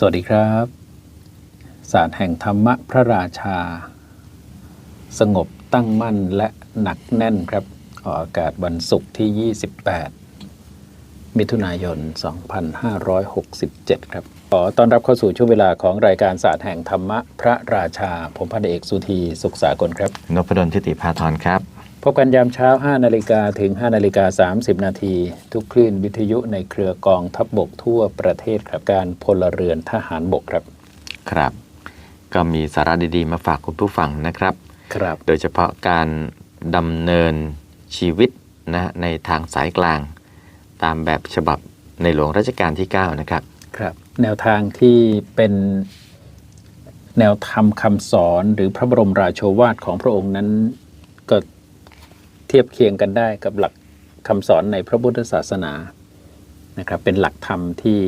สวัสดีครับ ศาสตร์แห่งธรรมะพระราชา สงบตั้งมั่นและหนักแน่นครับ ออกอากาศวันศุกร์ที่ 28 มิถุนายน 2567 ครับ ขอต้อนรับเข้าสู่ช่วงเวลาของรายการศาสตร์แห่งธรรมะพระราชา ผมพันเอกสุธีสุขสากลครับนพดลทิติพาทรครับ พบกันยามเช้า 5 นาฬิกาถึง 5 นาฬิกา 30 นาที ทุกคลื่นวิทยุในเครือกองทัพบบกทั่วประเทศครับการพลเรือนทหารบกครับ ครับ ก็มีสาระดีๆ มาฝากคุณผู้ฟังนะครับ ครับ โดยเฉพาะการดำเนินชีวิตนะในทางสายกลาง ตามแบบฉบับในหลวงรัชกาลที่ 9 นะครับ ครับ แนวทางที่เป็นแนวธรรมคำสอนหรือพระบรมราโชวาทของพระองค์นั้นก็ เทียบเคียงกันได้กับหลักคำสอนในพระพุทธศาสนานะครับเป็นหลักธรรมที่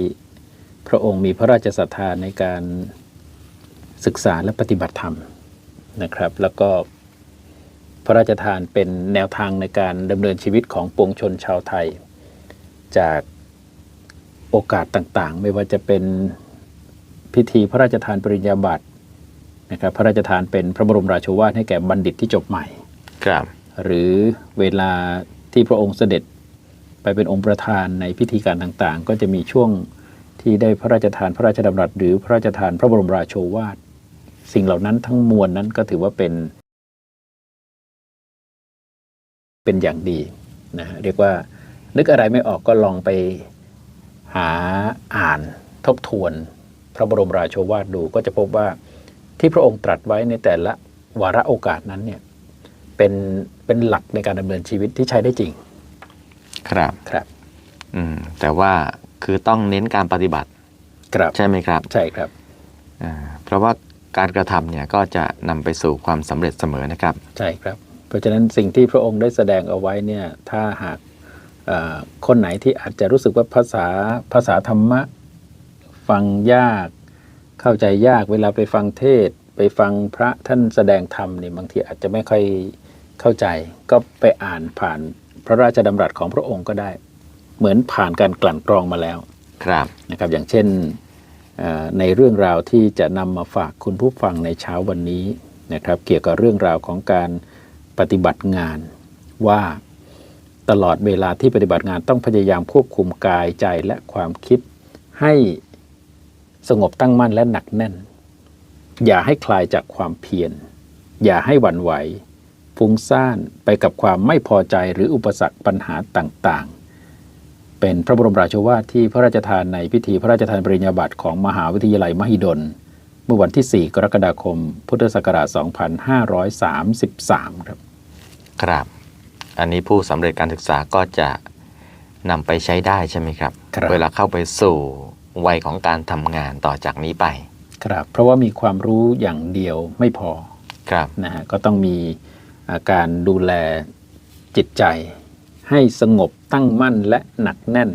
พระองค์มีพระราชศรัทธาในการศึกษาและปฏิบัติธรรมนะครับ แล้วก็พระราชทานเป็นแนวทางในการดำเนินชีวิตของปวงชนชาวไทย จากโอกาสต่างๆ ไม่ว่าจะเป็นพิธีพระราชทานปริญญาบัตรนะครับ พระราชทานเป็นพระบรมราชวาทให้แก่บัณฑิตที่จบใหม่ ครับ หรือเวลาที่พระองค์เสด็จไปเป็นองค์ประธานในพิธีการต่างๆ ก็จะมีช่วงที่ได้พระราชทานพระราชดำรัส หรือพระราชทานพระบรมราโชวาท สิ่งเหล่านั้นทั้งมวลนั้นก็ถือว่าเป็นเป็นอย่างดีนะฮะเรียกว่านึกอะไรไม่ออกก็ลองไปหาอ่านทบทวน พระบรมราโชวาทดูก็จะพบว่าที่พระองค์ตรัสไว้ในแต่ละวาระโอกาสนั้นเนี่ย เป็นเป็นหลักในการดำเนินชีวิตที่ใช้ได้จริง ครับครับ อืมแต่ว่าคือต้องเน้นการปฏิบัติครับใช่ไหมครับ ใช่ครับอ่าเพราะว่าการกระทำเนี่ยก็จะนำไปสู่ความสำเร็จเสมอนะครับ ใช่ครับ เพราะฉะนั้นสิ่งที่พระองค์ได้แสดงเอาไว้เนี่ยถ้าหากเอ่อคนไหนที่อาจจะรู้สึกว่าภาษาภาษาธรรมะ ฟังยาก เข้าใจยากเวลาไปฟังเทศน์ไปฟังพระท่านแสดงธรรมเนี่ยบางทีอาจจะไม่ค่อย เข้าใจก็ไปอ่านผ่านพระราชดำรัสของพระองค์ก็ได้ เหมือนผ่านการกลั่นกรองมาแล้วครับนะครับอย่างเช่นเอ่อในเรื่องราวที่จะนำมาฝากคุณผู้ฟังในเช้าวันนี้นะครับเกี่ยวกับเรื่องราวของการปฏิบัติงาน ว่าตลอดเวลาที่ปฏิบัติงานต้องพยายามควบคุมกายใจและความคิด ให้สงบตั้งมั่นและหนักแน่น อย่าให้คลายจากความเพียรอย่าให้หวั่นไหว ฟุ้งซ่านไปกับความไม่พอใจหรืออุปสรรคปัญหาต่างๆ เป็นพระบรมราโชวาทที่พระราชทานในพิธีพระราชทานปริญญาบัตรของมหาวิทยาลัยมหิดล เมื่อวันที่ 4 กรกฎาคม พุทธศักราช 2533 ครับ ครับ อันนี้ผู้สำเร็จการศึกษาก็จะนำไปใช้ได้ใช่ไหมครับครับเวลาเข้าไปสู่วัยของการทำงานต่อจากนี้ไป ครับ เพราะว่ามีความรู้อย่างเดียวไม่พอ ครับ นะฮะ ก็ต้องมีอา การดูแลจิตใจ ให้สงบตั้งมั่นและหนักแน่น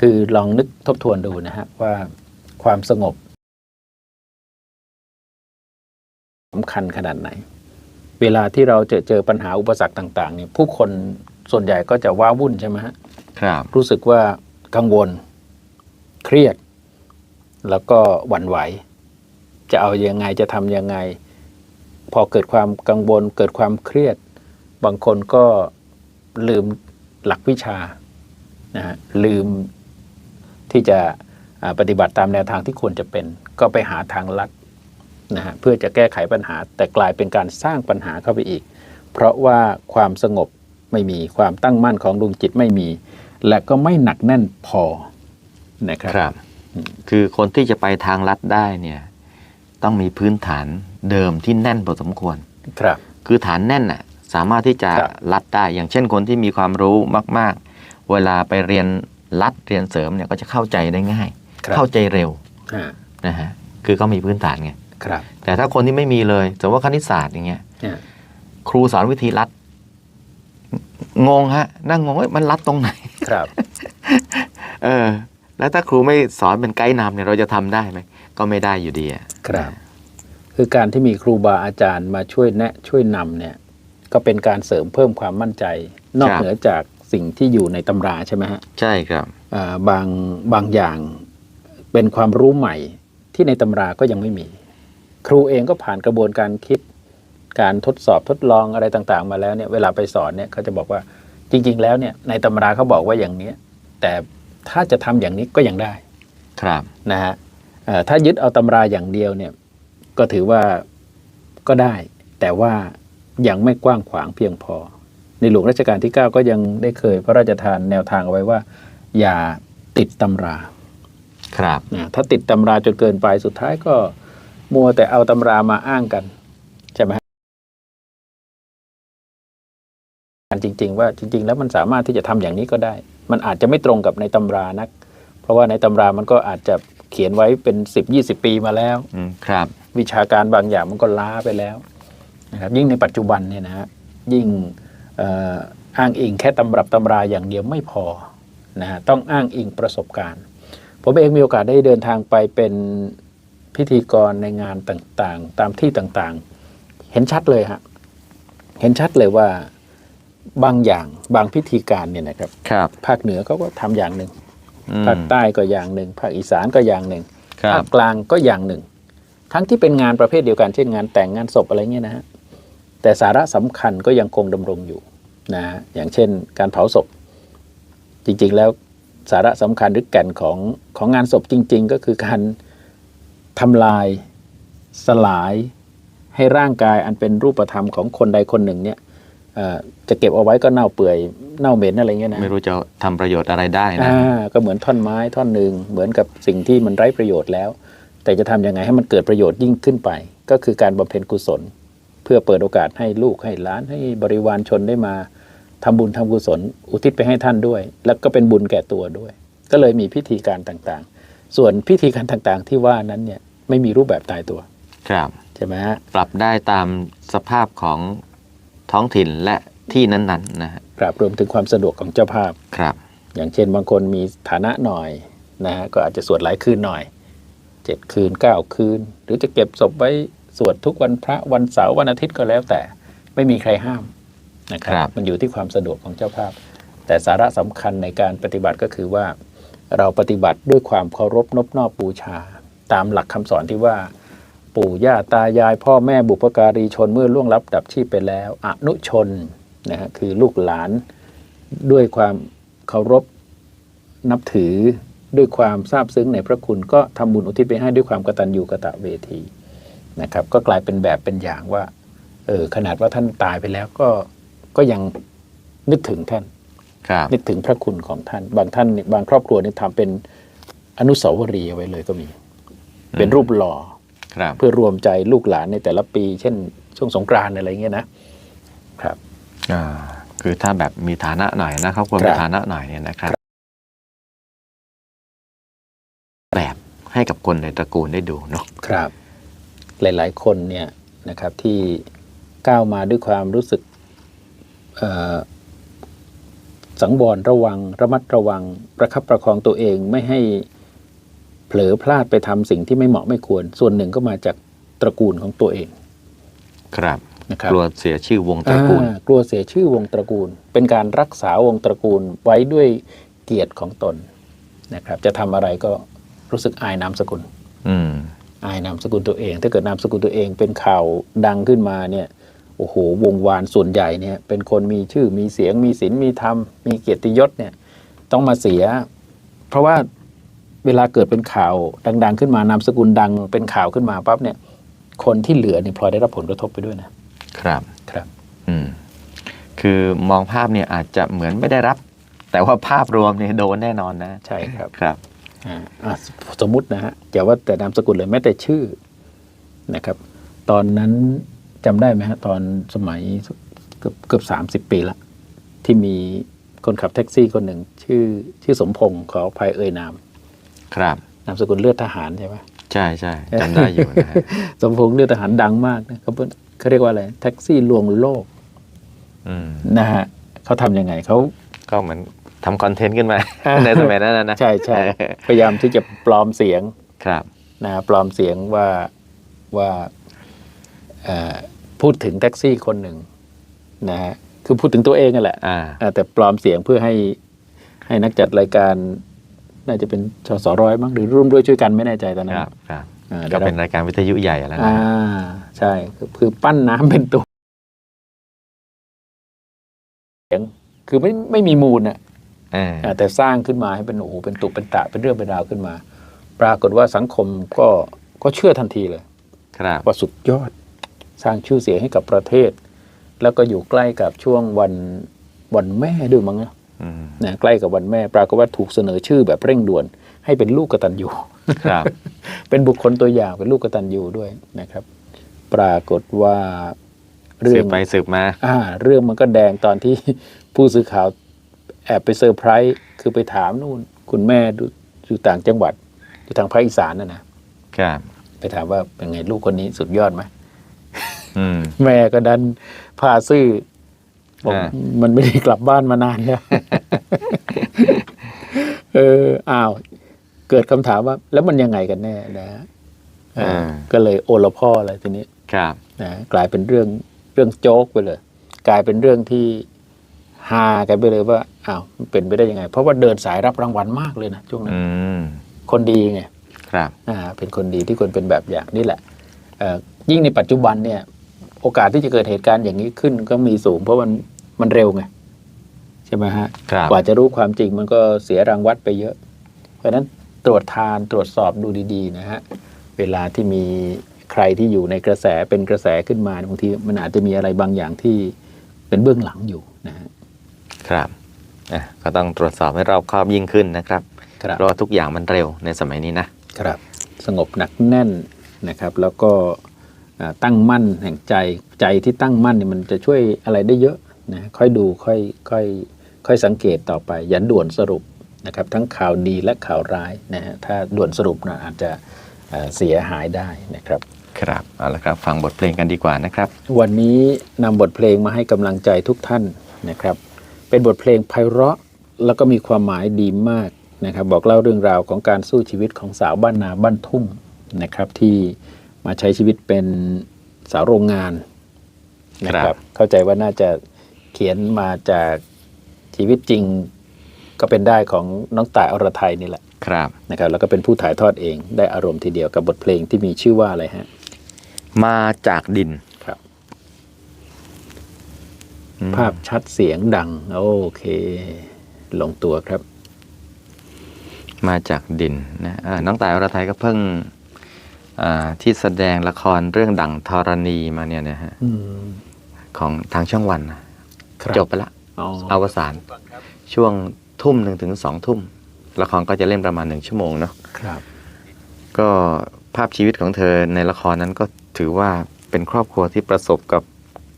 คือลองนึกทบทวนดูนะฮะว่าความสงบสำคัญขนาดไหน เวลาที่เราเจอเจอปัญหาอุปสรรคต่างๆเนี่ยผู้คนส่วนใหญ่ก็จะว้าวุ่นใช่ไหมฮะครับ รู้สึกว่ากังวล เครียด แล้วก็หวั่นไหว จะเอายังไงจะทำยังไง พอเกิดความกังวลเกิดความเครียด บางคนก็ลืมหลักวิชานะฮะลืมที่จะอ่าปฏิบัติตามแนวทางที่ควรจะเป็น ก็ไปหาทางลัดนะฮะเพื่อจะแก้ไขปัญหา แต่กลายเป็นการสร้างปัญหาเข้าไปอีก เพราะว่าความสงบไม่มีความตั้งมั่นของดวงจิตไม่มี และก็ไม่หนักแน่นพอนะครับครับ คือคนที่จะไปทางลัดได้เนี่ยต้องมีพื้นฐาน เดิมที่แน่นพอสมควร ครับ คือฐานแน่นน่ะสามารถที่จะครับลัดได้ อย่างเช่นคนที่มีความรู้มาก ๆ เวลาไปเรียนลัดเรียนเสริมเนี่ยก็จะเข้าใจได้ง่าย ครับเข้าใจเร็วอ่านะฮะ คือเขามีพื้นฐานไง ครับแต่ถ้าคนที่ไม่มีเลยสมมติว่าคณิตศาสตร์อย่างเงี้ย อ่าครูสอนวิธีลัด งงฮะ นั่งงงว่ามันลัดตรงไหน ครับเออ แล้วถ้าครูไม่สอนเป็นไกด์นำเนี่ยเราจะทำได้ไหม ก็ไม่ได้อยู่ดีอะ ครับ คือการที่มีครูบาอาจารย์มาช่วยแนะช่วยนำเนี่ยก็เป็นการเสริมเพิ่มความมั่นใจ นอกเหนือจากสิ่งที่อยู่ในตำราใช่ไหมฮะใช่ครับ อ่าบางบางอย่างเป็นความรู้ใหม่ที่ในตำราก็ยังไม่มี ครูเองก็ผ่านกระบวนการคิด การทดสอบทดลองอะไรต่างๆ มาแล้วเนี่ยเวลาไปสอนเนี่ยเขาจะบอกว่าจริง ๆ แล้วเนี่ยในตำราเขาบอกว่าอย่างเนี้ยแต่ถ้าจะทำอย่างนี้ก็ยังได้ ครับ นะฮะเอ่อถ้ายึดเอาตำราอย่างเดียวเนี่ย ก็ถือว่าก็ได้ แต่ว่ายังไม่กว้างขวางเพียงพอ ในหลวงรัชกาลที่ 9 ก็ยังได้เคยพระราชทานแนวทางเอาไว้ว่า อย่าติดตำราครับนะถ้าติดตำราจนเกินไปสุดท้ายก็มัวแต่เอาตำรามาอ้างกันใช่ไหมฮะจริง ๆ ว่าจริง ๆ แล้วมันสามารถที่จะทำอย่างนี้ก็ได้ มันอาจจะไม่ตรงกับในตำรานัก เพราะว่าในตำรามันก็อาจจะ เขียนไว้เป็น 10 20 ปีมาแล้วอืมครับ วิชาการบางอย่างมันก็ล้าไปแล้วนะครับยิ่งในปัจจุบันเนี่ยนะฮะยิ่งเอ่ออ้างอิงแค่ตำรับตำราอย่างเดียวไม่พอนะฮะต้องอ้างอิงประสบการณ์ ผมเองมีโอกาสได้เดินทางไปเป็นพิธีกรในงานต่างๆ ตามที่ต่างๆ เห็นชัดเลยฮะเห็นชัดเลยว่าบางอย่างบางพิธีการเนี่ยนะครับครับภาคเหนือเขาก็ทำอย่างหนึ่งอืม ภาคใต้ก็อย่างหนึ่งภาคอีสานก็อย่างหนึ่งครัภาบคกลางก็อย่างหนึ่ง ทั้งที่เป็นงานประเภทเดียวกันเช่นงานแต่งงานศพอะไรเงี้ยนะฮะแต่สาระสำคัญก็ยังคงดำรงอยู่นะฮะอย่างเช่น การเผาศพ จริงๆแล้วสาระสำคัญหรือแก่นของของงานศพจริง ๆ ก็คือการทำลายสลายให้ร่างกายอันเป็นรูปธรรมของคนใดคนหนึ่งเนี่ยเอ่อ จะเก็บเอาไว้ก็เน่าเปื่อยเน่าเหม็นอะไรเงี้ยนะไม่รู้จะทำประโยชน์อะไรได้นะอ่าก็เหมือนท่อนไม้ท่อนหนึ่งเหมือนกับสิ่งที่มันไร้ประโยชน์แล้ว แต่จะทำยังไงให้มันเกิดประโยชน์ยิ่งขึ้นไป ก็คือการบำเพ็ญกุศล เพื่อเปิดโอกาสให้ลูกให้หลานให้บริวารชนได้มาทำบุญทำกุศล อุทิศไปให้ท่านด้วย แล้วก็เป็นบุญแก่ตัวด้วย ก็เลยมีพิธีการต่างๆ ส่วนพิธีการต่างๆ ที่ว่านั้นเนี่ยไม่มีรูปแบบตายตัว ครับใช่ไหมฮะปรับได้ตามสภาพของ ท้องถิ่นและที่นั้นๆนะฮะปราบรวมถึงความสะดวกของเจ้าภาพ ครับ อย่างเช่นบางคนมีฐานะหน่อยนะฮะก็อาจจะสวดหลายคืนหน่อยเจ็ดคืนเก้าคืน หรือจะเก็บศพไว้สวดทุกวันพระวันเสาร์วันอาทิตย์ก็แล้วแต่ไม่มีใครห้ามนะคครัรับ มันอยู่ที่ความสะดวกของเจ้าภาพ แต่สาระสำคัญในการปฏิบัติก็คือว่า เราปฏิบัติด้วยความเคารพนบนอบบูชา ตามหลักคำสอนที่ว่า ปู่ย่าตายายพ่อแม่บุพการีชนเมื่อล่วงลับดับชีพไปแล้วอนุชนนะฮะคือลูกหลานด้วยความเคารพนับถือด้วยความซาบซึ้งในพระคุณก็ทำบุญอุทิศไปให้ด้วยความกตัญญูกตเวทีนะครับก็กลายเป็นแบบเป็นอย่างว่าเออขนาดว่าท่านตายไปแล้วก็ก็ยังนึกถึงท่านครับนึกถึงพระคุณของท่าน บางท่านเนี่ยบางครอบครัวเนี่ยทำเป็นอนุสาวรีย์เอาไว้เลยก็มี เป็นรูปหล่อครับ เพื่อรวมใจลูกหลานในแต่ละปี เช่น ช่วงสงกรานต์อะไรเงี้ยนะครับอ่าคือถ้าแบบมีฐานะหน่อยนะครอบครัวครับมีฐานะหน่อยเนี่ยนะครับ แบบให้กับคนในตระกูลได้ดูเนาะครับ หลาย ๆ คนเนี่ยนะครับที่ก้าวมาด้วยความรู้สึกเอ่อสังวรระวัง ระมัดระวัง ประคับประคองตัวเองไม่ให้เผ ลอพลาดไปทำสิ่งที่ไม่เหมาะไม่ควร ส่วนหนึ่งก็มาจากตระกูลของตัวเอง ครับนะครับกลัวเสียชื่อวงตระกูลอ่ากลัวเสียชื่อวงตระกูล เป็นการรักษาวงตระกูลไว้ด้วยเกียรติของตนนะครับ จะทำอะไรก็รู้สึกอายนามสกุล อืมอายนามสกุลตัวเอง ถ้าเกิดนามสกุลตัวเองเป็นข่าวดังขึ้นมาเนี่ยโอ้โห วงวานส่วนใหญ่เนี่ยเป็นคนมีชื่อมีเสียงมีศีลมีธรรม มีเกียรติยศเนี่ยต้องมาเสีย เพราะว่า เวลาเกิดเป็นข่าวดัง ๆ ขึ้นมานามสกุลดังเป็นข่าวขึ้นมาปั๊บเนี่ยคนที่เหลือเนี่ยพลอยได้รับผลกระทบไปด้วยนะครับครับอืมคือมองภาพเนี่ยอาจจะเหมือนไม่ได้รับ แต่ว่าภาพรวมเนี่ยโดนแน่นอนนะ ใช่ครับครับอ่าอะสมมุตินะฮะอย่าว่าแต่นามสกุลเลยแม้แต่ชื่อนะครับ ตอนนั้นจำได้ไหมฮะตอนสมัยเกือบเกือบสามสิบปีละที่มีคนขับแท็กซี่คนหนึ่งชื่อชื่อสมพงศ์ขออภัยเอ่ยนาม ครับนามสกุลเลือดทหารใช่ไหมใช่ใช่จำได้อยู่นะฮะสมพงศ์เลือดทหารดังมากนะเขาเป็นเขาเรียกว่าอะไรแท็กซี่ลวงโลกอืมนะฮะเขาทำยังไงเขาก็เหมือนทำคอนเทนต์ขึ้นมา ในสมัยนั้นนะนะใช่ใช่พยายามที่จะปลอมเสียงครับนะฮะปลอมเสียงว่าว่าเอ่อพูดถึงแท็กซี่คนหนึ่งนะฮะคือพูดถึงตัวเองนั่นแหละอ่าอ่าแต่ปลอมเสียงเพื่อให้ให้นักจัดรายการ น่าจะเป็นชสร้อยมั้งหรือร่วมด้วยช่วยกันไม่แน่ใจตอนนั้คนรับครับอ่าก็ได้รับเป็นรายการวิทยุใหญ่แล้วนะอ่าใช่คือคือปั้นน้ำเป็นตัวเสียงคือไม่ไม่มีมูลน่ะเอออ่าแต่สร้างขึ้นมาให้เป็นโอ้โหเป็นตุเป็นตะเป็นเรื่องเป็นราวขึ้นมา ปรากฏว่าสังคมก็ก็เชื่อทันทีเลยครับว่าสุดยอดสร้างชื่อเสียงให้กับประเทศ แล้วก็อยู่ใกล้กับช่วงวันวันแม่ด้วยมั้งนะอืม นะใกล้กับวันแม่ ปรากฏว่าถูกเสนอชื่อแบบเร่งด่วน ให้เป็นลูกกตัญญูครับ เป็นบุคคลตัวอย่างเป็นลูกกตัญญูด้วยนะครับ ปรากฏว่าเรื่สือบงไปสืบมาอ่า เรื่องมันก็แดงตอนที่ผู้สื่อข่าวแอบไปเซอร์ไพรส์คือไปถามนู่น คุณแม่ดูอยู่ต่างจังหวัด อยู่ทางภาคอีสานนะนะครับไปถามว่าเป็นไงลูกคนนี้สุดยอดไหมอืมแม่ก็ดันพาซื่อ บอกอ่ามันไม่ได้กลับบ้านมานานแล้ว เออ อ้าว เกิดคำถามว่า แล้วมันยังไงกันแน่นะฮะอ่าก็เลยโอละพ่ออะไรทีนี้ครับนะกลายเป็นเรื่องเรื่องโจ๊กไปเลย กลายเป็นเรื่องที่ฮากันไปเลยว่าอ้าวมันเป็นไปได้ยังไง เพราะว่าเดินสายรับรางวัลมากเลยนะช่วงนั้นอืมคนดีไงครับอ่าเป็นคนดีที่ควรเป็นแบบอย่างนี่แหละเอ่อยิ่งในปัจจุบันเนี่ย โอกาสที่จะเกิดเหตุการณ์อย่างนี้ขึ้นก็มีสูง เพราะมัน มันเร็วไงใช่ไหมฮะครับกว่าจะรู้ความจริงมันก็เสียรางวัดไปเยอะ เพราะฉะนั้นตรวจทานตรวจสอบดูดีๆนะฮะเวลาที่มีใครที่อยู่ในกระแสเป็นกระแสขึ้นมาบางทีมันอาจจะมีอะไรบางอย่างที่เป็นเบื้องหลังอยู่นะฮะครับอะก็ต้องตรวจสอบให้รอบคอบยิ่งขึ้นนะครับครับเพราะว่าทุกอย่างมันเร็วในสมัยนี้นะครับ สงบหนักแน่นนะครับ แล้วก็อ่าตั้งมั่นแห่งใจใจที่ตั้งมั่นเนี่ยมันจะช่วยอะไรได้เยอะ นะค่อยดูค่อยค่อยค่อยสังเกตต่อไป อย่าด่วนสรุปนะครับทั้งข่าวดีและข่าวร้ายนะฮะถ้าด่วนสรุปนะอาจจะเอ่อเสียหายได้นะครับครับเอาละครับฟังบทเพลงกันดีกว่านะครับ วันนี้นำบทเพลงมาให้กำลังใจทุกท่านนะครับ เป็นบทเพลงไพเราะแล้วก็มีความหมายดีมากนะครับ บอกเล่าเรื่องราวของการสู้ชีวิตของสาวบ้านนาบ้านทุ่งนะครับ ที่มาใช้ชีวิตเป็นสาวโรงงานนะคครัรับบเข้าใจว่าน่าจะ เขียนมาจากชีวิตจริงก็เป็นได้ของน้องต่ายอรไทยนี่แหละครับนะครับ แล้วก็เป็นผู้ถ่ายทอดเองได้อารมณ์ทีเดียวกับบทเพลงที่มีชื่อว่าอะไรฮะ มาจากดินครับอืมภาพชัดเสียงดัง โอเค ลงตัวครับ มาจากดินนะอ่าน้องต่ายอรไทยก็เพิ่งอ่าที่แสดงละครเรื่องดั่งธรณีมาเนี่ยนะฮะอืมของทางช่องวันนะครับ จบไปละอ๋ออวสานช่วงทุ่มหนึ่งถึงสองทุ่มละครก็จะเล่นประมาณหนึ่งชั่วโมงเนาะครับ ก็ภาพชีวิตของเธอในละครนั้นก็ถือว่าเป็นครอบครัวที่ประสบกับ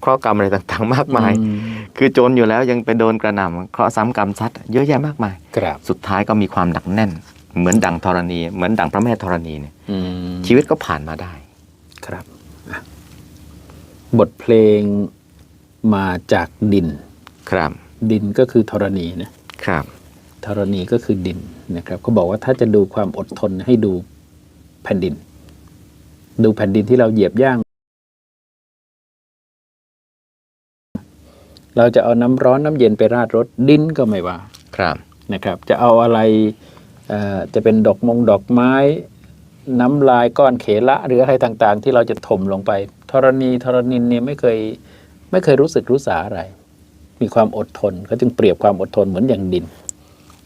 เคราะห์กรรมอะไรต่างๆ มากมายอืคือโจรอยู่แล้วยังไปโดนกระหน่ำเคราะห์ซ้ำกรรมซัดเยอะแยะมากมายครับสุดท้ายก็มีความหนักแน่น เหมือนดังธรณี เหมือนดังพระแม่ธรณีเนี่ยอืมชีวิตก็ผ่านมาได้ ครับอะบทเพลง มาจากดิน ครับ ดินก็คือธรณีนะครับ ธรณีก็คือดินนะครับเขาบอกว่าถ้าจะดูความอดทนให้ดูแผ่นดิน ดูแผ่นดินที่เราเหยียบย่าง เราจะเอาน้ำร้อนน้ำเย็นไปราดรถดินก็ไม่ว่า ครับนะครับ จะเอาอะไรเอ่อจะเป็นดอกมงดอกไม้ น้ำลายก้อนเขละ หรืออะไรต่างๆ ที่เราจะถมลงไปธรณีธรณินเนี่ยไม่เคย ไม่เคยรู้สึกรู้สาอะไร มีความอดทนเขาจึงเปรียบความอดทนเหมือนอย่างดิน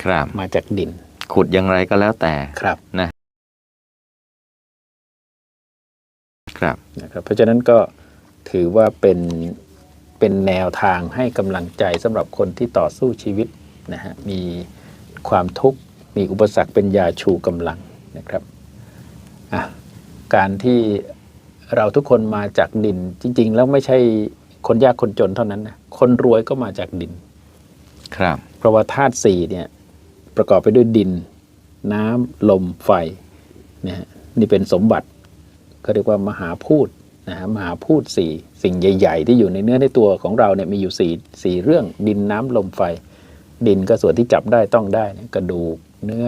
ครับ มาจากดินขุดอย่างไรก็แล้วแต่ครับครับ นะครับ เพราะฉะนั้นก็ถือว่าเป็นเป็นแนวทางให้กำลังใจสำหรับคนที่ต่อสู้ชีวิตนะฮะมีความทุกข์มีอุปสรรคเป็นยาชูกำลังนะครับอะการที่เราทุกคนมาจากดินจริง ๆ แล้วไม่ใช่ คนยากคนจนเท่านั้นนะคนรวยก็มาจากดิน ครับ เพราะว่าธาตุสี่เนี่ยประกอบไปด้วยดิน น้ำลมไฟเนี่ยฮะนี่เป็นสมบัติเขาเรียกว่ามหาพูดนะฮะมหาพูดสี่สิ่งใหญ่ ๆ ที่อยู่ในเนื้อในตัวของเราเนี่ยมีอยู่สี่สี่เรื่องดินน้ำลมไฟ ดินก็ส่วนที่จับได้ต้องได้เนี่ยกระดูกเนื้อ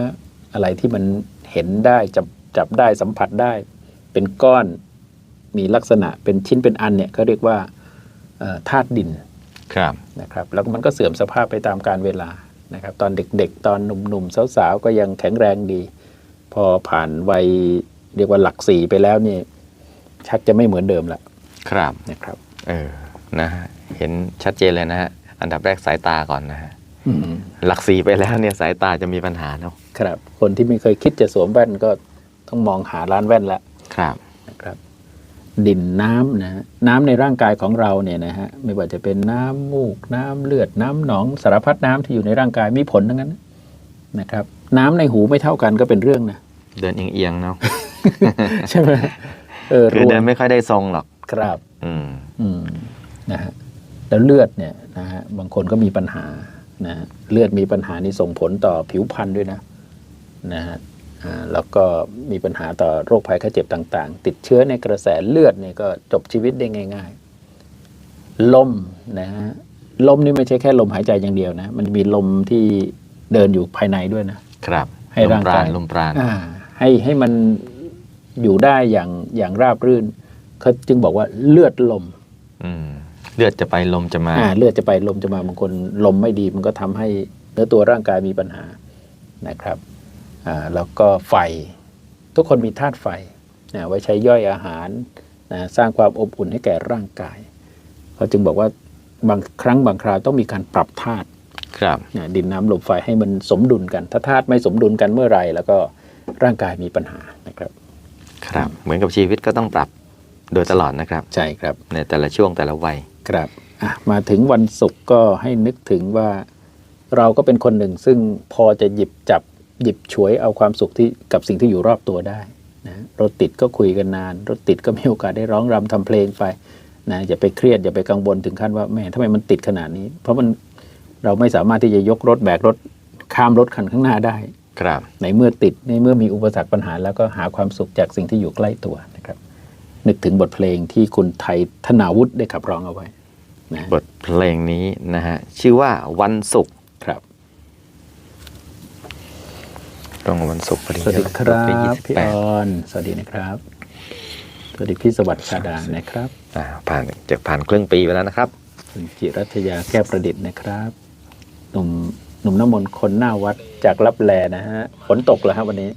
อะไรที่มันเห็นได้จับจับได้สัมผัสได้ เป็นก้อนมีลักษณะเป็นชิ้นเป็นอันเนี่ยเขาเรียกว่าเอ่อ ธาตุดินครับนะครับแล้วมันก็เสื่อมสภาพไปตามการเวลานะครับตอนเด็กๆ ตอนหนุ่มๆ สาวๆ ก็ยังแข็งแรงดี พอผ่านวัยเรียกว่าหลักสี่ไปแล้วนี่ ชักจะไม่เหมือนเดิมละครับนะครับ เออนะฮะเห็นชัดเจนเลยนะฮะอันดับแรกสายตาก่อนนะฮะอืมหลักสีไปแล้วเนี่ยสายตาจะมีปัญหาเนาะครับ คนที่ไม่เคยคิดจะสวมแว่นก็ต้องมองหาร้านแว่นละครับนะครับ ดินน้ำนะฮะน้ำในร่างกายของเราเนี่ยนะฮะไม่ว่าจะเป็นน้ำมูก น้ำเลือดน้ำหนองสารพัดน้ำที่อยู่ในร่างกายมีผลทั้งนั้นนะครับ น้ำในหูไม่เท่ากันก็เป็นเรื่องนะเดินเอียงๆเนาะใช่ไหมเออคือรวเดิมนไม่ค่อยได้ทรงหรอกครับ อืมอืมนะฮะแล้วเลือดเนี่ยนะฮะบางคนก็มีปัญหานะฮะเลือดมีปัญหานี่ส่งผลต่อผิวพรรณด้วยนะนะฮะอ่า แล้วก็มีปัญหาต่อโรคภัยไข้เจ็บต่าง ๆ ติดเชื้อในกระแสเลือดเนี่ยก็จบชีวิตได้ง่าย ๆ ลมนะฮะลมนี่ไม่ใช่แค่ลมหายใจอย่างเดียวนะ มันมีลมที่เดินอยู่ภายในด้วยนะครับ ให้ลร่ามงปรากานยลมปราณอ่าให้ให้มันอยู่ได้อย่างอย่างราบรื่นเขาจึงบอกว่าเลือดลมอืมเลือดจะไปลมจะมาอ่าเลือดจะไปลมจะมาบางคนลมไม่ดีมันก็ทำให้เนื้อตัวร่างกายมีปัญหานะครับอ่า แล้วก็ไฟ ทุกคนมีธาตุไฟนะไว้ใช้ย่อยอาหารนะสร้างความอบอุ่นให้แก่ร่างกายเขาจึงบอกว่าบางครั้งบางคราวต้องมีการปรับธาตุครับนะดินน้ำลมไฟให้มันสมดุลกัน ถ้าธาตุไม่สมดุลกันเมื่อไหร่แล้วก็ร่างกายมีปัญหานะครับ ครับ เหมือนกับชีวิตก็ต้องปรับโดยตลอดนะครับ ใช่ครับ ในแต่ละช่วงแต่ละวัยครับอะมาถึงวันศุกร์ก็ให้นึกถึงว่าเราก็เป็นคนหนึ่งซึ่งพอจะหยิบจับ หยิบฉวยเอาความสุขที่กับสิ่งที่อยู่รอบตัวได้นะรถติดก็คุยกันนาน รถติดก็มีโอกาสได้ร้องรำทำเพลงไปนะอย่าไปเครียดอย่าไปกังวลถึงขั้นว่าแหม่ทำไมมันติดขนาดนี้ เพราะมันเราไม่สามารถที่จะยกรถแบกรถข้ามรถคันข้างหน้าได้ครับในเมื่อติดในเมื่อมีอุปสรรคปัญหา แล้วก็หาความสุขจากสิ่งที่อยู่ใกล้ตัวนะครับ นึกถึงบทเพลงที่คุณไทยธนาวุฒิได้ขับร้องเอาไว้นะบทเพลงนี้นะฮะชื่อว่าวันศุกร์ ครับ ตรงกับวันศุกร์พอดีสวัสดีครับที่พี่28ออนสวัสดีนะครับสวัสดีพี่สวัสดิ์ชาดานะครับอ่าผ่านจากผ่านครึ่งปีไปแล้วนะครับคุณจิรัชยาแก้วประดิษฐ์นะครับหนุ่มหนุ่มน้ำมนต์คนหน้าวัดจากรับแลนะฮะฝนตกเหรอครับวันนี้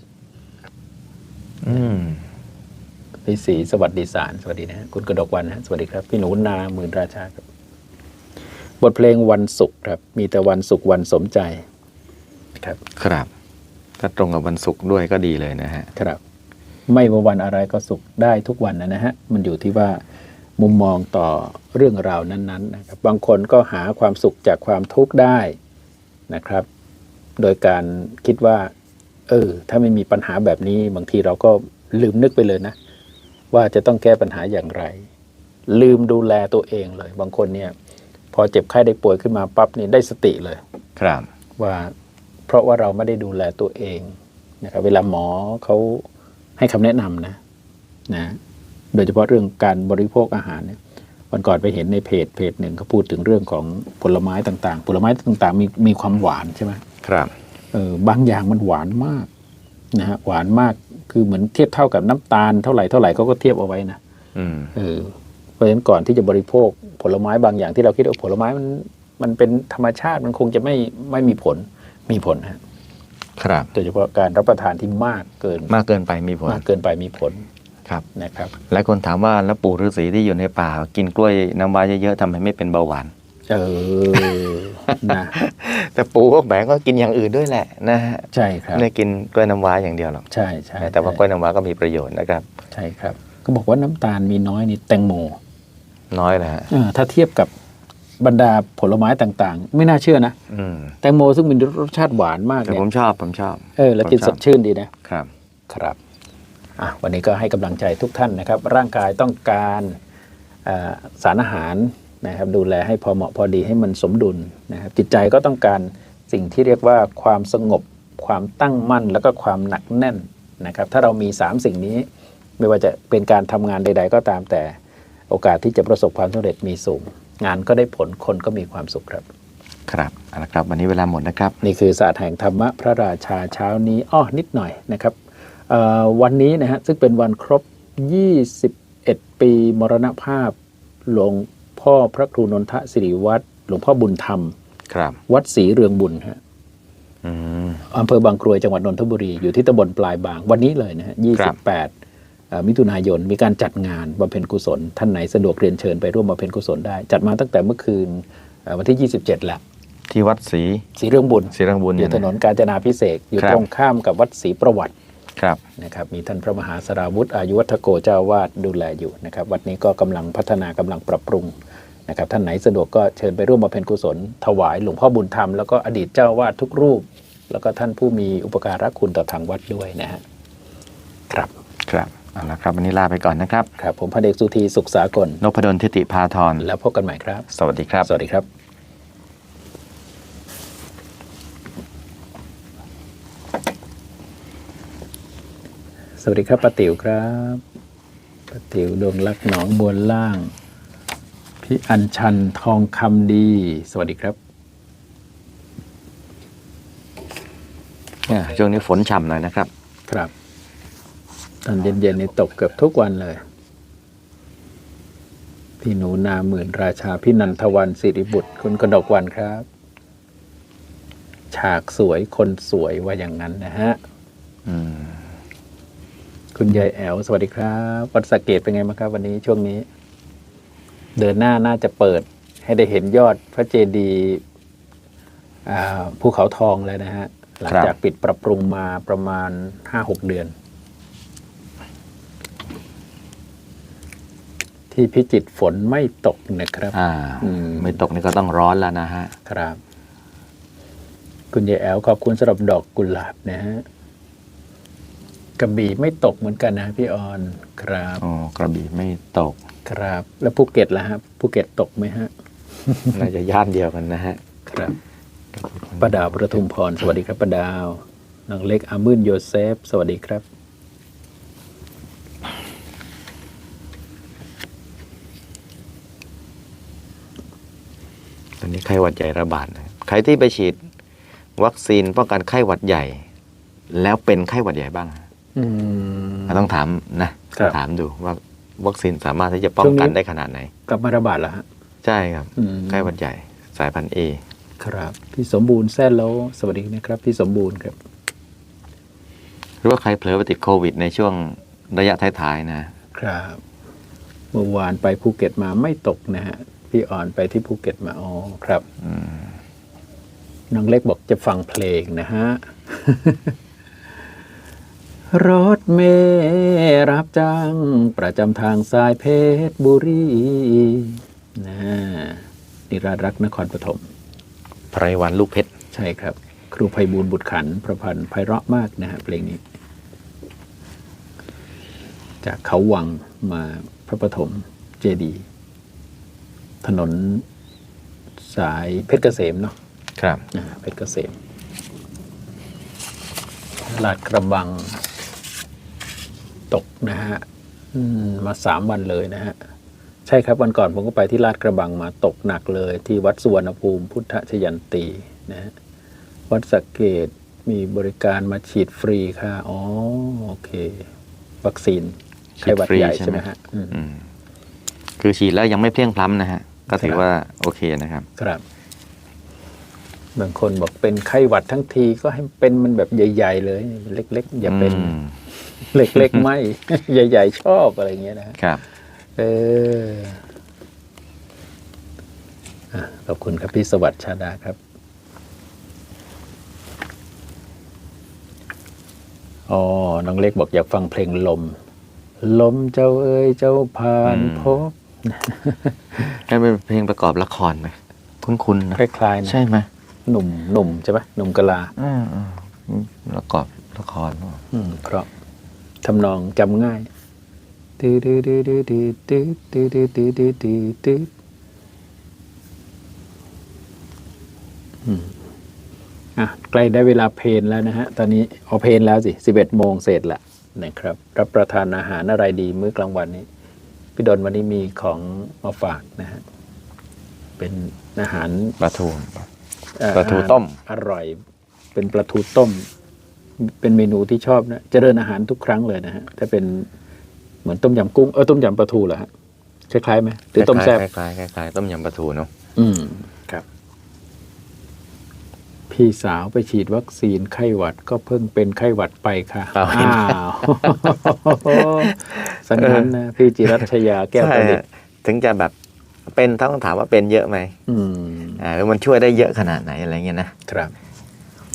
อืมพี่ศรีสวัสดีสารสวัสดีนะฮะคุณกระดกวันนะฮะสวัสดีครับ พี่หนูนาหมื่นราชาครับ บทเพลงวันศุกร์ครับ มีแต่วันศุกร์วันสมใจ ครับ ครับ ถ้าตรงกับวันศุกร์ด้วยก็ดีเลยนะฮะครับ ไม่ว่าวันอะไรก็สุขได้ทุกวันนะนะฮะมันอยู่ที่ว่ามุมมองต่อเรื่องราวนั้นๆนะครับบางคนก็หาความสุขจากความทุกข์ได้นะครับ โดยการคิดว่าเออถ้าไม่มีปัญหาแบบนี้บางทีเราก็ลืมนึกไปเลยนะ ว่าจะต้องแก้ปัญหาอย่างไร ลืมดูแลตัวเองเลย บางคนเนี่ย พอเจ็บไข้ได้ป่วยขึ้นมาปั๊บนี่ได้สติเลย ครับว่า เพราะว่าเราไม่ได้ดูแลตัวเองนะครับเวลาหมอเขาให้คำแนะนำนะนะโดยเฉพาะเรื่องการบริโภคอาหารเนี่ยวันก่อนไปเห็นในเพจเพจหนึ่งเขาพูดถึงเรื่องของผลไม้ต่างๆ ผลไม้ต่างๆ มีมีความหวานใช่ไหมครับเออบางอย่างมันหวานมากนะฮะหวานมากคือเหมือนเทียบเท่ากับน้ำตาลเท่าไหร่เท่าไหร่เขาก็เทียบเอาไว้นะอืมเออเพราะฉะนั้นก่อนที่จะบริโภคผลไม้บางอย่างที่เราคิดว่าผลไม้มันมันเป็นธรรมชาติมันคงจะไม่ไม่มีผล มีผลนะครับโดยเฉพาะการรับประทานที่มากเกินมากเกินไปมีผลมากเกินไปมีผลครับนะครับ หลายคนถามว่าแล้วปู่ฤาษีที่อยู่ในป่า กินกล้วยน้ำว้าเยอะๆทำไมไม่เป็นเบาหวานเออนะแต่ปู่ก็แบงก็กินอย่างอื่นด้วยแหละนะฮะใช่ครับไม่ได้กินกล้วยน้ำว้าอย่างเดียวหรอกใช่ใช่แต่ว่ากล้วยน้ำว้าก็มีประโยชน์นะครับ ใช่ครับ ก็บอกว่าน้ำตาลมีน้อยนี่แตงโม น้อยนะฮะเออถ้าเทียบกับ บรรดาผลไม้ต่างๆ ไม่น่าเชื่อนะอืมแตงโมซึ่งมีรสชาติหวานมากแต่เนี่ผยมชอบผมชอบเออแล้วกินผมชสอบดชื่นดีนะ ครับ ครับอะวันนี้ก็ให้กำลังใจทุกท่านนะครับ ร่างกายต้องการเอ่อสารอาหารนะครับ ดูแลให้พอเหมาะพอดีให้มันสมดุลนะครับ จิตใจก็ต้องการสิ่งที่เรียกว่าความสงบ ความตั้งมั่น แล้วก็ความหนักแน่นนะครับ ถ้าเรามี 3 สิ่งนี้ ไม่ว่าจะเป็นการทำงานใด ๆ ก็ตามแต่โอกาสที่จะประสบความสำเร็จมีสูง งานก็ได้ผลคนก็มีความสุขครับ ครับเอาละครับ วันนี้เวลาหมดนะครับ นี่คือศาสตร์แห่งธรรมะพระราชาเช้านี้อ้อนิดหน่อยนะครับเอ่อวันนี้นะฮะซึ่งเป็นวันครบ 21 ปีมรณภาพ หลวงพ่อพระครูนนทสิริวัตรหลวงพ่อบุญธรรม ครับ วัดศรีเรืองบุญฮะอืมอำเภอบางกรวยจังหวัดนนทบุรีอยู่ที่ตำบลปลายบางวันนี้เลยนะฮะครับ28เอ่อ มิถุนายนมีการจัดงานบำเพ็ญกุศล ท่านไหนสะดวกเรียนเชิญไปร่วมบำเพ็ญกุศลได้ จัดมาตั้งแต่เมื่อคืนเอ่อวันที่ 27 แล้ว ที่วัดศรีสีเรื่องบุญศรีรังบุญอเนี่ยู่ยถนนกาญจนาพิเศษกอยู่ครับตรงข้ามกับวัดศรีประวัติครับนะครับมีท่านพระมหาสราวุธอายุวัฒโกเจ้าวาดดูแลอยู่นะครับวัดนี้ก็กำลังพัฒนากำลังปรับปรุงนะครับท่านไหนสะดวกก็เชิญไปร่วมบำเพ็ญกุศล ถวายหลวงพ่อบุญธรรมแล้วก็อดีตเจ้าวาดทุกรูป แล้วก็ท่านผู้มีอุปการะคุณต่อทางวัดด้วยนะฮะครับครับ เอาละครับวันนี้ลาไปก่อนนะครับ ครับ ผมพันเอกสุธีสุขสากลนพดลทิติพาทรแล้วพบกันใหม่ครับ สวัสดีครับ สวัสดีครับสวัสดีครับป้าติ๋วครับป้าติ๋วดวงลักษณ์หนองบัวล่าง พี่อัญชันทองคำดี สวัสดีครับอ่าช่วงนี้ฝนฉ่ำหน่อยนะครับ ครับ ตอนเย็นๆนี่ตกเกือบทุกวันเลย พี่หนูนาหมื่นราชาพี่นันทวันสิริบุตร คุณกนกวันครับ ฉากสวยคนสวยว่าอย่างนั้นนะฮะคุณยายแอลสวัสดีครับวัดสะเกตเป็นไงบ้างครับ วันนี้ช่วงนี้ เดินหน้าน่าจะเปิด ให้ได้เห็นยอดพระเจดีย์ภูเขาทองเลยนะฮะหลังจากปิดปรับปรุงมาประมาณห้าหกเดือน ที่พิจิตรฝนไม่ตกนะครับอ่าอืมไม่ตกนี่ก็ต้องร้อนแล้วนะฮะ ครับ คุณยายแอลขอบคุณสำหรับดอกกุหลาบนะฮะกระบี่ไม่ตกเหมือนกันนะพี่ออนครับอ๋อกระบี่ไม่ตก ครับ แล้วภูเก็ตล่ะฮะภูเก็ตตกไหมฮะน่าจะย่านเดียวกันนะฮะ ครับป้าดาวประทุมพร สวัสดีครับป้าดาวน้องเล็กอามื่นโยเซฟ สวัสดีครับ ตอ นนี้ไข้หวัดใหญ่ระบาดนะใครที่ไปฉีดวัคซีนป้องกันไข้หวัดใหญ่ แล้วเป็นไข้หวัดใหญ่บ้างอืมต้องถามนะครับถามดูว่าวัคซีนสามารถที่จะป้องช่วงนี้กันได้ขนาดไหนกลับมาระบาดแล้วฮะใช่ครับอืมไข้หวัดใหญ่สายพันธุ์เอครับ พี่สมบูรณ์แซ่แล้วสวัสดีนะครับ พี่สมบูรณ์ครับ หรือว่าใครเผลอไปติดโควิด ในช่วงระยะท้ายๆนะ ครับ เมื่อวานไปภูเก็ตมาไม่ตกนะฮะ พี่อ่อนไปที่ภูเก็ตมาอ๋อครับอืมน้องเล็กบอกจะฟังเพลงนะฮะ รถเมล์รับจ้างประจำทางสายเพชรบุรีนะนิราชรักนครปฐมไพรวันลูกเพชร ใช่ครับ ครูไพบูลย์บุตรขันธ์ประพันธ์ไพเราะมากนะฮะเพลงนี้ จากเขาวังมาพระปฐมเจดีย์ ถนนสายเพชรเกษมเนาะครับนะฮะเพชรเกษมลาดกระบังตกนะฮะอืมมาสามวันเลยนะฮะ ใช่ครับวันก่อนผมก็ไปที่ลาดกระบังมาตกหนักเลย ที่วัดสุวรรณภูมิพุทธชยันตีนะฮะวัดสะเกตมีบริการมาฉีดฟรีค่ะ อ๋อ โอเค วัคซีนไข้หวัดใหญ่ใช่ไหมฮะอืมอืมคือฉีดแล้วยังไม่เพลียงพล้ำนะฮะ ก็ถือครับว่าโอเคนะครับ ครับ บางคนบอกเป็นไข้หวัดทั้งทีก็ให้เป็นมันแบบใหญ่ ๆ เลย เล็ก ๆ อย่าเป็นอืมเล็ก ๆ ไม่ ใหญ่ ๆ ชอบอะไรอย่างเงี้ยนะครับ เอออะขอบคุณครับพี่สวัสดิ์ชาดาครับอ๋อ น้องเล็กบอกอยากฟังเพลงลม ลมเจ้าเอ้ยเจ้าผ่านอืมพบ ให้เป็นเพลงประกอบละครไหมคุ้นๆนะคล้ายๆนะใช่ไหมหนุ่มหนุ่มใช่ไหมหนุ่มกะลาอืมอืมประกอบละครอืมเพราะทำนองจำง่ายตื้อตื้อตื้อตื้อตื้อตื้อตื้อตื้อตื้อตื้อตื้ออืมอะใกล้ได้เวลาเพลนแล้วนะฮะ ตอนนี้เอาเพลนแล้วสิสิบเอ็ดโมงเสร็จละนะครับ รับประทานอาหารอะไรดีมื้อกลางวันนี้ พี่ดนวันนี้มีของมาฝากนะฮะ เป็นอาหารปลาทูเอ่อปลาทูต้ม อร่อย เป็นปลาทูต้ม เป็นเมนูที่ชอบนะ เจริญอาหารทุกครั้งเลยนะฮะ ถ้าเป็นเหมือนต้มยำกุ้ง เออต้มยำปลาทูเหรอฮะ คล้ายๆไหมหรือต้มแซ่บคล้ายๆคล้ายๆต้มยำปลาทูเนาะ อืมครับ พพี่สาวไปฉีดวัคซีนไข้หวัดก็เพิ่งเป็นไข้หวัดไปค่ะเอาอ้าวสังนั้นนะพี่จิรัชยาแก้วใช่ประดิษฮะฐ์ถึงจะแบบเป็นต้องถามว่าเป็นเยอะไหมอืมอ่าแล้วมันช่วยได้เยอะขนาดไหนอะไรเงี้ยนะครับ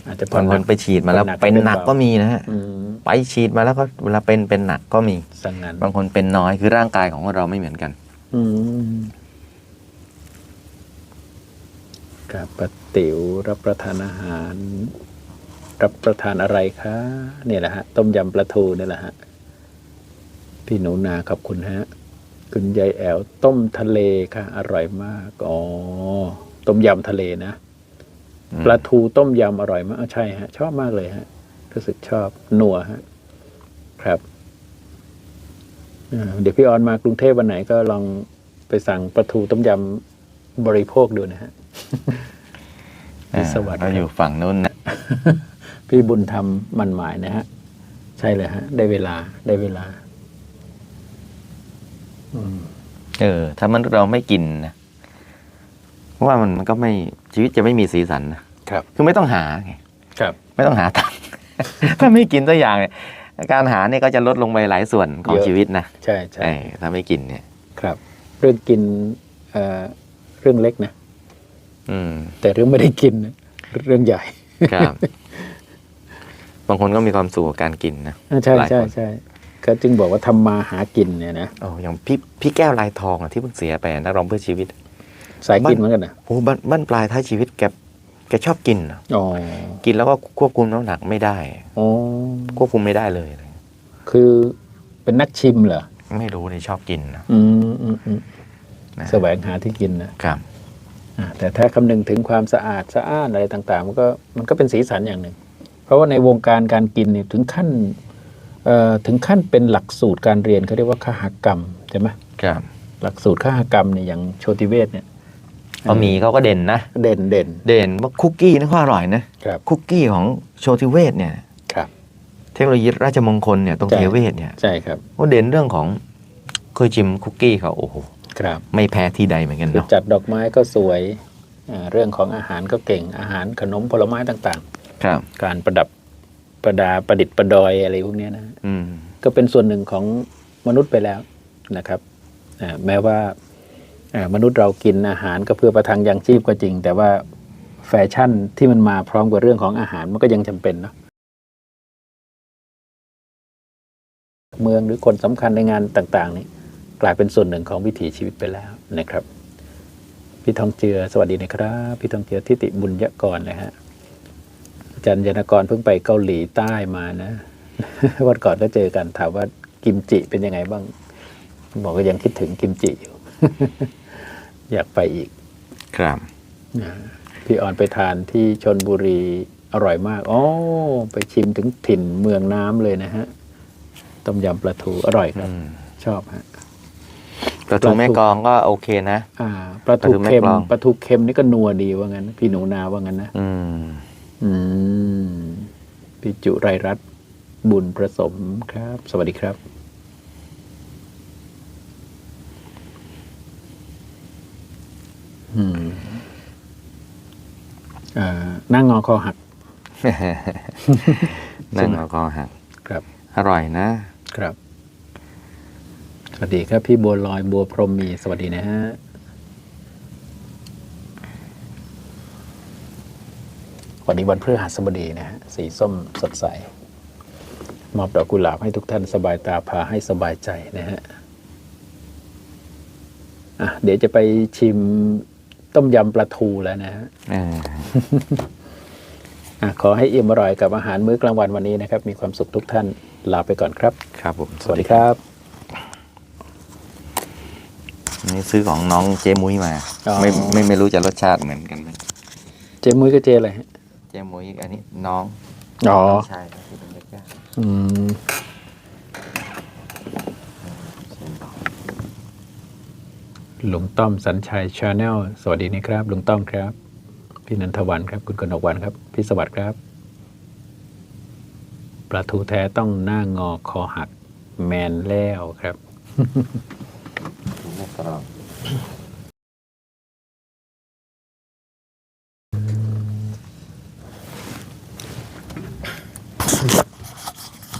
อาจจะบางคนไปฉีดมาแล้วผ่อนหนักเป็นหนักเป็นเบาก็มีนะฮะอืมไปฉีดมาแล้วก็เวลาเป็นเป็นหนักก็มีสังนั้นบางคนเป็นน้อยคือร่างกายของเราไม่เหมือนกัน อืม กับปาติ๋วรับประทานอาหาร รับประทานอะไรคะเนี่ยแหละฮะต้มยำปลาทูนี่แหละฮะพี่หนูนาขอบคุณฮะคุณยายแอวต้มทะเลค่ะ อร่อยมากอ๋อต้มยำทะเลนะอืมปลาทูต้มยำอร่อยมากอ้าวใช่ฮะ ชอบมากเลยฮะรู้สึกชอบนัวฮะ ครับอ่าเดี๋ยวพี่ออนมากรุงเทพวันไหนก็ลองไปสั่งปลาทูต้มยำบริโภคดูนะฮะ พี่สวัสดิ์เราอยู่ฝั่งนู้นนะพี่บุญธรรมมันหมายนะฮะ ใช่เลยฮะ ได้เวลาได้เวลาอืมเออ ถ้ามันเราไม่กินนะเพราะว่ามันมันก็ไม่ชีวิตจะไม่มีสีสันนะครับ คือไม่ต้องหาไงครับ ไม่ต้องหาตังค์ถ้าไม่กินตัวอย่างเนี่ยการหาเนี่ยก็จะลดลงไปหลายส่วนของเยอะชีวิตนะใช่ใช่เออถ้าไม่กินเนี่ย ครับ เรื่องกินเอ่อเรื่องเล็กนะอืม แต่เรื่องไม่ได้กินนะเรื่องใหญ่ครับบางคนก็มีความสุขกับการกินนะอ่าใช่หลายใช่คนใช่ก็จึงบอกว่าทำมาหากินเนี่ยนะโอ้อย่างพี่พี่แก้วลายทองอะที่เพิ่งเสียไปนักร้องเพื่อชีวิต สายกินเหมือนกันนะโอ้บ้านบ้านปลายท้ายชีวิตแกแกชอบกินอะอ๋อกินแล้วก็ควบคุมน้ำหนักไม่ได้อ๋อควบคุมไม่ได้เลย คือเป็นนักชิมเหรอไม่รู้เลยชอบกินนะอืมอืมอืมนะแสวงหาที่กินนะครับอ่า แต่ถ้าคำนึงถึงความสะอาดสะอ้านอะไรต่างๆ มันก็มันก็เป็นสีสันอย่างหนึ่ง เพราะว่าในวงการการกินเนี่ยถึงขั้นเอ่อถึงขั้นเป็นหลักสูตรการเรียนเขาเรียกว่าคหกรรมใช่ไหมครับหลักสูตรคหกรรมเนี่ยอย่างโชติเวศเนี่ยบะหมี่เขาก็เด่นนะ เด่นเด่นเด่นว่าคุกกี้นี่ก็อร่อยนะครับคุกกี้ของโชติเวศเนี่ยครับ เทคโนโลยีราชมงคลเนี่ยตรงใช่เทเวศเนี่ยใช่ครับว่าเด่นเรื่องของเคยชิมคุกกี้เขาโอ้โห ครับ ไม่แพ้ที่ใดเหมือนกันคือเนาะจัดดอกไม้ก็สวยอ่าเรื่องของอาหารก็เก่งอาหารขนมผลไม้ต่างครับๆการประดับประดาประดิษฐ์ประดอยอะไรพวกเนี้ยนะอืมก็เป็นส่วนหนึ่งของมนุษย์ไปแล้วนะครับอ่าแม้ว่าอ่ามนุษย์เรากินอาหารก็เพื่อประทังยังชีพก็จริง แต่ว่าแฟชั่นที่มันมาพร้อมกับเรื่องของอาหารมันก็ยังจำเป็นเนาะเมืองหรือคนสำคัญในงานต่าง ๆ นี่ กลายเป็นส่วนหนึ่งของวิถีชีวิตไปแล้วนะครับ พี่ทองเจือสวัสดีนะครับ พี่ทองเจือทิติบุญยกรนะฮะอาจารย์ยนกรเพิ่งไปเกาหลีใต้มานะวันก่อนก็เจอกันถามว่ากิมจิเป็นยังไงบ้าง บอกก็ยังคิดถึงกิมจิอยู่ อยากไปอีก ครับนะพี่ออนไปทานที่ชนบุรีอร่อยมากอ๋อไปชิมถึงถิ่นเมืองน้ำเลยนะฮะ ต้มยำปลาทูอร่อยครับอืมชอบฮะ ปลาทูแม่กลองก็โอเคนะอ่าปลาทูปลาทูแม่เค็มกลองปลาทูเค็มนี่ก็นัวดีว่างั้น พี่หนูนาว่างั้นนะอืมอืมพี่จุไรรัตน์บุญประสมครับ สวัสดีครับอืมอ่านั่งงอคอหัก นั่งแล้วก็หัก ครับ อร่อยนะ ครับส วัสดีครับ พี่บัวลอยบัวพรหมมี สวัสดีนะฮะวันนี้วันพฤหัสบดีนะฮะสีส้มสดใส มอบดอกกุหลาบให้ทุกท่านสบายตาพาให้สบายใจนะฮะอะเดี๋ยวจะไปชิมต้มยำปลาทูแล้วนะฮะเอออะขอให้อิ่มอร่อยกับอาหารมื้อกลางวันวันนี้นะครับ มีความสุขทุกท่านลาไปก่อนครับ ครับผม สวัสดีครับ นี่ซื้อของน้องเจมุ้ยมาอ๋อ ไม่ไม่ไม่รู้จะรสชาติเหมือนกันไหมเจมุ้ยก็เจอะไรฮะเจมุ้ยอันนี้น้องอ๋อใช่ครับที่เป็นเล็กๆอืมลุงต้อมสัญชัยชาแนลสวัสดีนะครับลุงต้อมครับ พี่นันทวันครับ คุณกนกวันครับ พี่สวัสดิ์ครับปลาทูแท้ต้องหน้างอคอหักแมนแล้วครับ แม่กรอบ